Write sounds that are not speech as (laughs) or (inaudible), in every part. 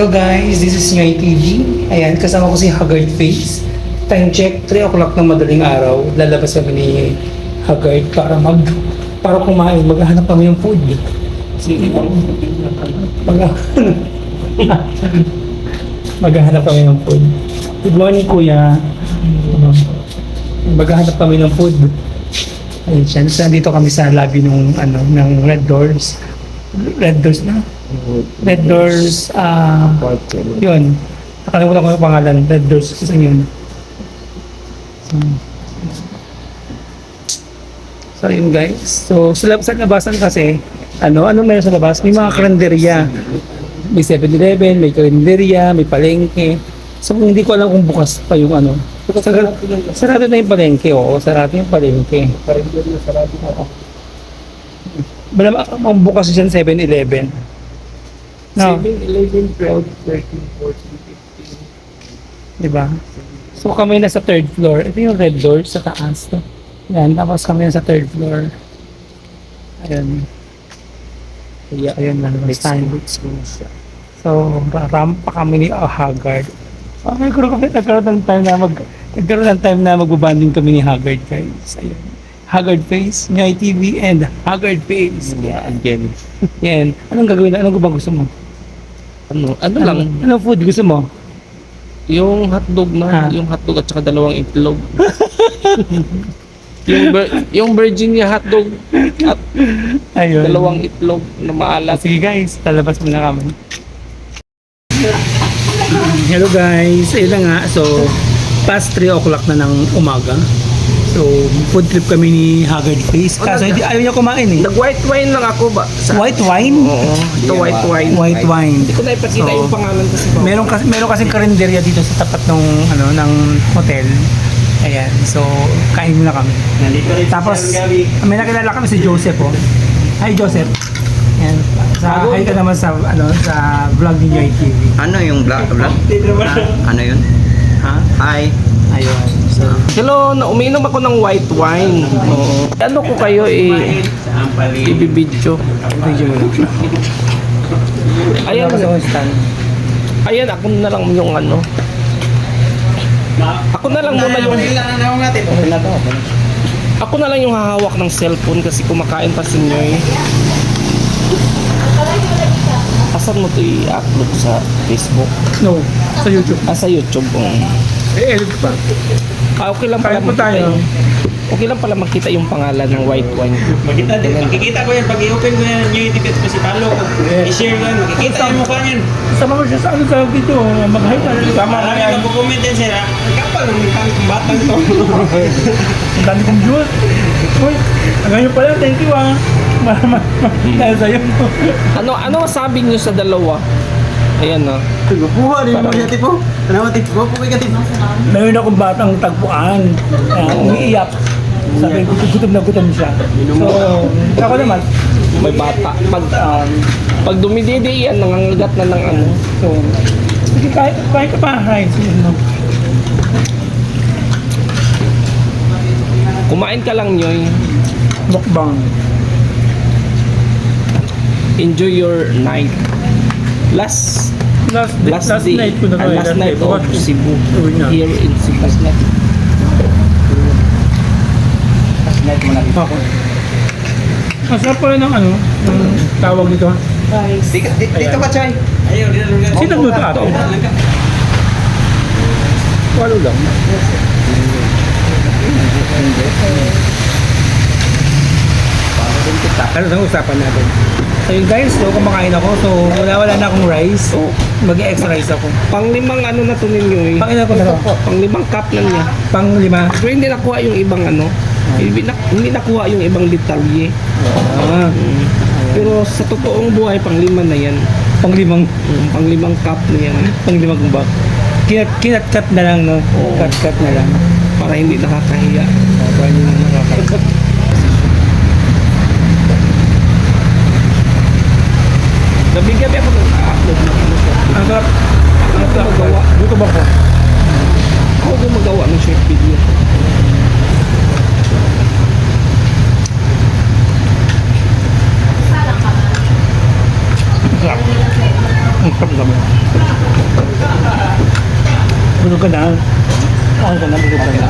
Hello guys, this is Nyoy TV. Ayan, kasama ko si Haggard Face. Time check, 3 o'clock ng madaling araw. Lalabas kami ni Haggard para mag para kumain. Maghahanap kami ng food. Si mag (laughs) Maghahanap kami ng food. Good morning, kuya. Maghahanap kami ng food. Ayun siya. So, nandito kami sa lobby nung ano, ng Red Doors. Red Doors na? Red Doors, ah, yun. Nakalimutan ko yung pangalan. Red Doors, isa yun. So, so yun guys. So, sa, lab- sa labasan kasi, ano, ano meron sa labas? May mga kalenderya. May 7-Eleven, may kalenderya, may palengke. So, hindi ko alam kung bukas pa yung ano. Sarado, sarado na yung palengke, oo. Sarado yung palengke. Malam, ang bukas dyan 7-Eleven. No. 7, 11, 12, 13, 14, 15. Di ba? So kami nasa third floor. Ito yung red door sa taas. To. Yan, tapos kami nasa third floor. Ayun. Kaya ayun na naman tayo. So, ramp pa kami ni oh, Haggard. Oh, nagkaroon kami, nagkaroon ng time na mag nagkaroon ng time na magbabanding kami ni Haggard guys. Ayun. Haggard Face, Nyoy TV, and Haggard Face. Yan. Again. Yan. Anong gagawin? Anong ba gusto mo? Ano, ano lang, Anong, anong food gusto mo? yung hotdog Ah. na, yung hotdog at saka dalawang itlog. (laughs) yung vir- yung Virginia hotdog at Ayun. dalawang itlog na maalat. Sige guys, talabas muna kami. Hello guys, ayun na nga. So, past 3 o'clock na ng umaga. So, food trip kami ni Haggard Face. Kaso hindi, ayaw niya kumain eh. Nag-white wine lang ako ba? Sa, White wine? Oo, ito white wine. White wine. Hindi ko na ipakita So, yung pangalan kasi ba? Meron kasi meron kasing karinderya dito sa tapat ng ano ng hotel. Ayan. So, kain muna kami. Tapos may nakilala kami si Joseph oh. Hi Joseph. Ayan. Sa hi ka naman sa ano sa vlog ni Joy TV. Ano yung black black? Ha? Ano yun? Ha? Hi. Ayun. Hello, na uminom ako ng white wine. Oo. Ano ko kayo i ibibidyo? Ayan, ayan ako na lang yung ano. Ako na lang muna yung. Ako na lang yung hahawak ng cellphone kasi kumakain pa si Nyoy. Asan mo to i-upload sa Facebook? No, sa YouTube. Ah, sa YouTube. Um. Eh, edit pa. Ah, okay lang pala Kain po makita tayo. yung- Okay lang pala makita yung pangalan ng white wine. Makita din, makikita ko yan pag i-open ko yan yung YouTube ko si Palo. I-share ko yan, makikita yung mukha niyan. Sama ko siya sa ano sa dito. Mag-hi ka na. Sama Marami nagko-comment din sila. Ang kapal ng tang batang to. Ang dami kong views. Uy, ngayon pala, thank you ah. Mama, dahil sa'yo. Ano ano sabi niyo sa dalawa? Ayan na. Buha rin mo siya tipo. Ano mo tipo? Buha ka tipo. Meron akong batang tagpuan. Uh, umiiyak. Sabi ko, gutom na gutom siya. So, ako naman, May bata. Pag um, pag dumididi yan, nangangagat na ng ano. so, sige, kahit, kahit ka pa, hi, sige mo. Kumain ka lang Nyoy. Mukbang. Enjoy your night. Last Last, day- last, last day, night ko na ah, to. eh, last night day. of Cebu. Na. Here in Cebu. Last night. Ako. Masarap pala ng ano, ng tawag dito. Dito dito ka, Chay. Ayaw, dito lang. Sino nagluto ato? Walo lang. Ano ang usapan natin? So yun guys, so kumakain ako. So wala wala na akong rice. So mag-extra rice ako. Panglimang ano na to ninyo eh. Pangina ko na to. Panglimang cup na niya. Pang lima. Pero hindi nakuha yung ibang ano. Hindi, na, hindi nakuha yung ibang detalye. Ah, Mm. Pero sa totoong buhay, panglima na yan. pang limang, Mm, Panglimang cup na yan. pang limang bag. Kinat, kinat cut na lang no. Oo. Cut cut na lang. Para hindi nakakahiya. Para hindi na (laughs) Gabi-gabi ako nag-upload ng ano ko. Ang sarap. Ano ko magawa? Gutom ako. Ako gumagawa ng short video. Sarap. Ang sarap naman. Bulog ka na. Okay ka na, bulog ka na.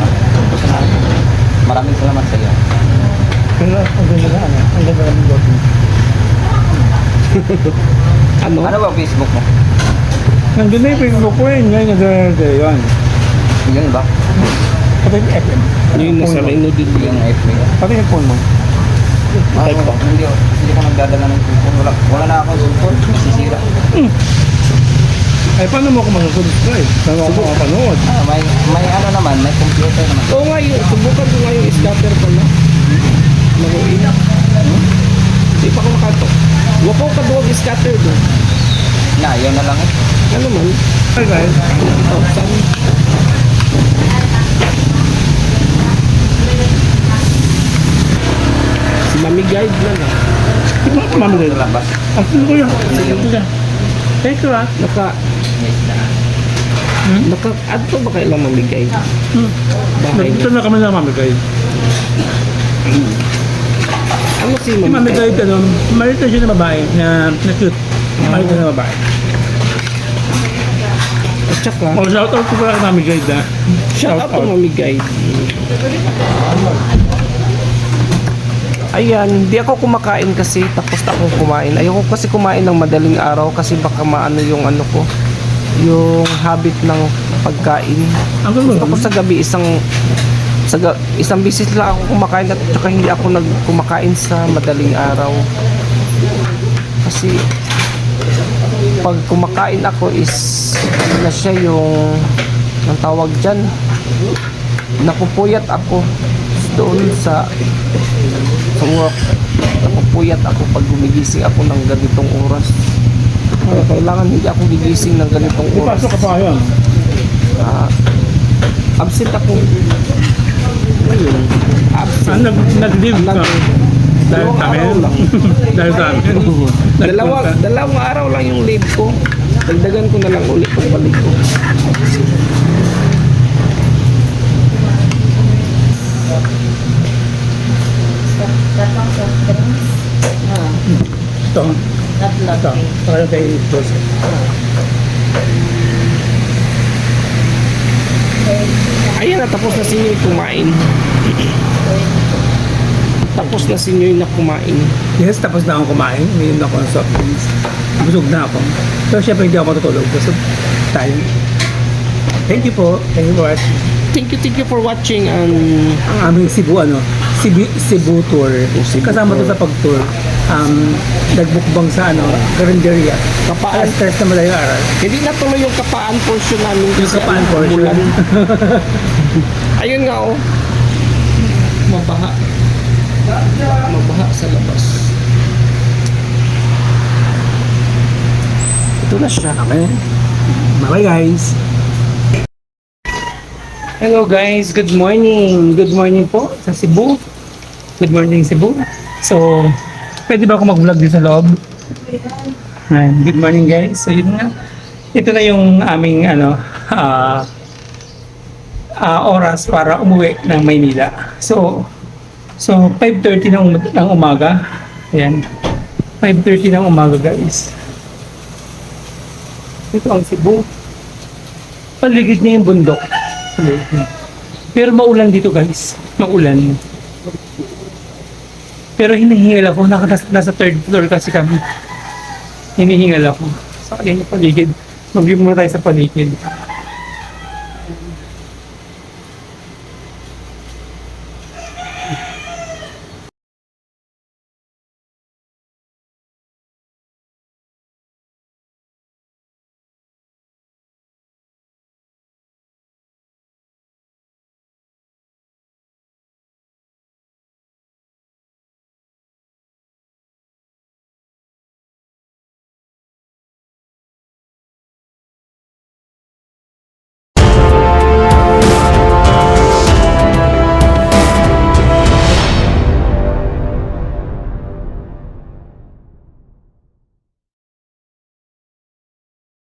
Maraming salamat sa iyo. Pero ang ganda na, ang ganda ng logo. (laughs) Ano? Ano ba Facebook mo? Nandun na yung Facebook ko eh, ngayon nag-rede yun. Yun ba? Pati yung FM. Yung nasa Reno din Yung FB. Pati yung phone mo. Ah, hindi, hindi ko nagdadala ng cellphone. Wala, wala na akong cellphone. Masisira. Ay, paano mo ako mag-subscribe? Paano ako makapanood? Ah, may, may ano naman, may computer naman. Oo nga yun, subukan ko nga yung scatter pala. Maruin. Hindi pa ako nakatok. Huwag ko kaduwag scatter doon. Na, yun na lang eh. Ano man? Hi guys. Oh, saan? Si Mami Guide na na. Mami ko yun. Labas. Ang sino ko yun? Sige. Thank you ah. Naka, Hmm? naka, add to ba kailang Mami Guide? Hmm. Bahay niya. na kami na Mami Guide. (clears throat) Ano si Si Mami Mami Guide? Guide, ano, marita siya na babae na, na cute. Marita na babae. At saka, Oh, shout out ko pala kay Mami Guide ah. shout out to Mami Guide. Ayan, di ako kumakain kasi tapos na akong kumain. Ayoko kasi kumain ng madaling araw kasi baka maano yung ano ko, yung habit ng pagkain. Gusto ko sa gabi isang sa isang bisis lang ako kumakain at saka hindi ako nag kumakain sa madaling araw. Kasi pag kumakain ako is ano na siya yung ang tawag dyan? Napupuyat ako doon sa sa work napupuyat ako pag gumigising ako ng ganitong oras. Kaya kailangan hindi ako gigising ng ganitong oras pasok ka pa ngayon. Ah, absent. Ah, nag, nag-leave ka. (laughs) Dahil sa amin. Dahil sa amin. Dalawa, dalawang araw lang yung leave ko. Dagdagan ko na lang ulit pag balik ko. Ito. Ito. Para kay Joseph. Ayan na, tapos na si Nyoy kumain. tapos na si Nyoy na kumain. Yes, tapos na akong kumain. Ngayon ako ng soft drinks. Busog na ako. Pero syempre hindi ako matutulog. Busog tayo. Thank you po. Thank you for watching. Thank you, thank you for watching and Ang aming Cebu, ano, Cebu, Cebu tour. Cebu Kasama to tour. sa pag-tour. Um, nagbukbang sa ano, Carinderia. kapaan. Alas tres na malayo aral. Hindi natuloy yung kapaan portion namin. Yung kapaan ano, portion. umulan. (laughs) Ayun nga oh. Mabaha. Mabaha sa labas. Ito na siya. Okay. Bye guys. Hello guys, good morning. Good morning po sa Cebu. Good morning Cebu. So, pwede ba ako mag-vlog dito sa loob? Ayan, good morning guys. So yun nga. Ito na yung aming ano, ah ah, oras para umuwi ng Maynila. So, so 5.30 ng, um- ng umaga. Ayan. 5.30 ng umaga guys. Ito ang Cebu. Paligid niya yung bundok. Pero maulan dito guys. Maulan. Pero hinihingal ako. Naka, nasa third floor kasi kami. Hinihingal ako. So, ayan yung paligid. Mag-view muna tayo sa paligid.